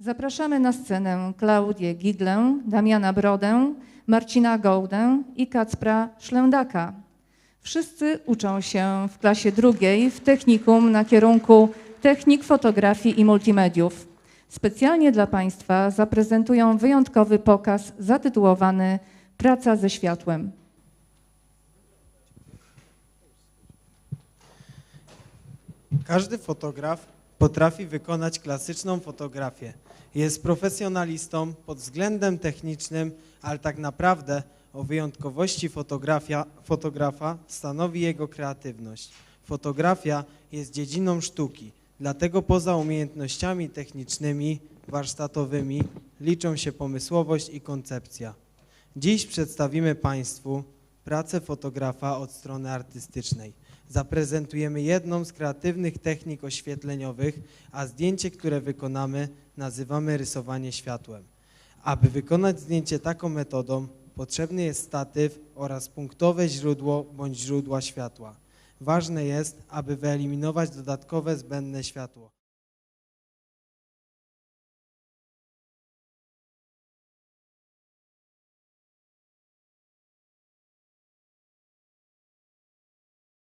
Zapraszamy na scenę Klaudię Giglę, Damiana Brodę, Marcina Gołdę i Kacpra Szlędaka. Wszyscy uczą się w klasie drugiej w technikum na kierunku Technik Fotografii i Multimediów. Specjalnie dla Państwa zaprezentują wyjątkowy pokaz zatytułowany Praca ze światłem. Każdy fotograf potrafi wykonać klasyczną fotografię. Jest profesjonalistą pod względem technicznym, ale tak naprawdę o wyjątkowości fotografia, fotografa stanowi jego kreatywność. Fotografia jest dziedziną sztuki, dlatego poza umiejętnościami technicznymi, warsztatowymi liczą się pomysłowość i koncepcja. Dziś przedstawimy Państwu pracę fotografa od strony artystycznej. Zaprezentujemy jedną z kreatywnych technik oświetleniowych, a zdjęcie, które wykonamy, nazywamy rysowanie światłem. Aby wykonać zdjęcie taką metodą, potrzebny jest statyw oraz punktowe źródło bądź źródła światła. Ważne jest, aby wyeliminować dodatkowe zbędne światło.